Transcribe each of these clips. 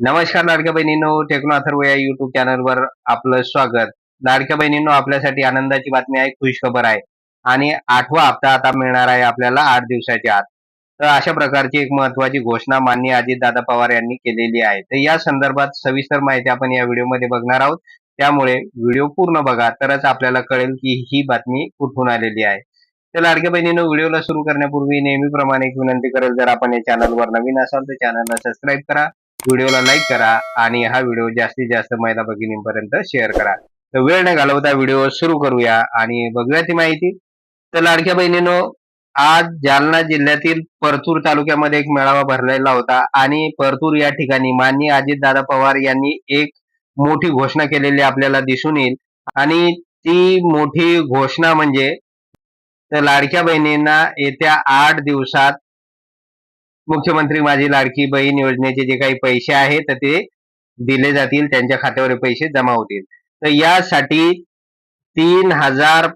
नमस्कार लाडक्या बहिणींनो टेक्नो अथर्व या युट्यूब चॅनलवर आपलं स्वागत. लाडक्या बहिणींनो आपल्यासाठी आनंदाची बातमी आहे खुश खबर आहे. आणि आठवा हप्ता आता मिळणार आहे आपल्याला आठ दिवसाच्या आत. तर अशा प्रकारची एक महत्वाची घोषणा माननीय अजितदादा पवार यांनी केलेली आहे. तर या संदर्भात सविस्तर माहिती आपण या व्हिडिओमध्ये बघणार आहोत. त्यामुळे व्हिडिओ पूर्ण बघा तरच आपल्याला कळेल की ही बातमी कुठून आलेली आहे. तर लाडक्या बहिणीनं व्हिडिओला सुरू करण्यापूर्वी नेहमीप्रमाणे एक विनंती करेल जर आपण या चॅनलवर नवीन असाल तर चॅनलला सबस्क्राईब करा. व्हिडिओला लाईक करा आणि हा व्हिडिओ जास्तीत जास्त महिला भगिनींपर्यंत शेअर करा. तर वेळ न घालवता व्हिडिओ सुरू करूया आणि बघूया ती माहिती. तर लाडक्या बहिणीनो आज जालना जिल्ह्यातील परतूर तालुक्यामध्ये एक मेळावा भरलेला होता आणि परतूर या ठिकाणी माननीय अजितदादा पवार यांनी एक मोठी घोषणा केलेली आपल्याला दिसून येईल. आणि ती मोठी घोषणा म्हणजे तर लाडक्या बहिणींना येत्या आठ दिवसात मुख्यमंत्री माझी लाडकी बहीण योजनेचे जे काही पैसे आहेत तर ते दिले जातील त्यांच्या खात्यावर पैसे जमा होतील. तर यासाठी तीन हजार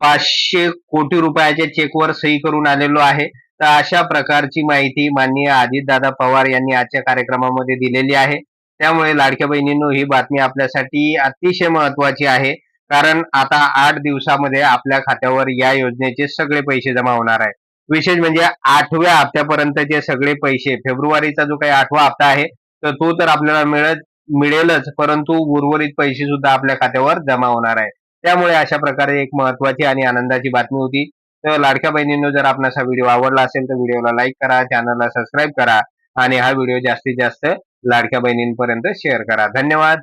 पाचशे कोटी रुपयाच्या चेकवर सही करून आलेलो आहे. तर अशा प्रकारची माहिती माननीय अजितदादा पवार यांनी आजच्या कार्यक्रमामध्ये दिलेली आहे. त्यामुळे लाडक्या बहिणींनो ही बातमी आपल्यासाठी अतिशय महत्वाची आहे. कारण आता आठ दिवसामध्ये आपल्या खात्यावर या योजनेचे सगळे पैसे जमा होणार आहे विशेष म्हणजे आठव्या हप्त्यापर्यंतचे सगळे पैसे फेब्रुवारीचा जो काही आठवा हप्ता आहे तर तो तर आपल्याला मिळत मिळेलच परंतु उर्वरित पैसे सुद्धा आपल्या खात्यावर जमा होणार आहे. त्यामुळे अशा प्रकारे एक महत्वाची आणि आनंदाची बातमी होती. तर लाडक्या बहिणींनो जर आपणास हा व्हिडिओ आवडला असेल तर व्हिडिओला लाईक करा चॅनलला सबस्क्राईब करा आणि हा व्हिडिओ जास्तीत जास्त लाडक्या बहिणींपर्यंत शेअर करा. धन्यवाद.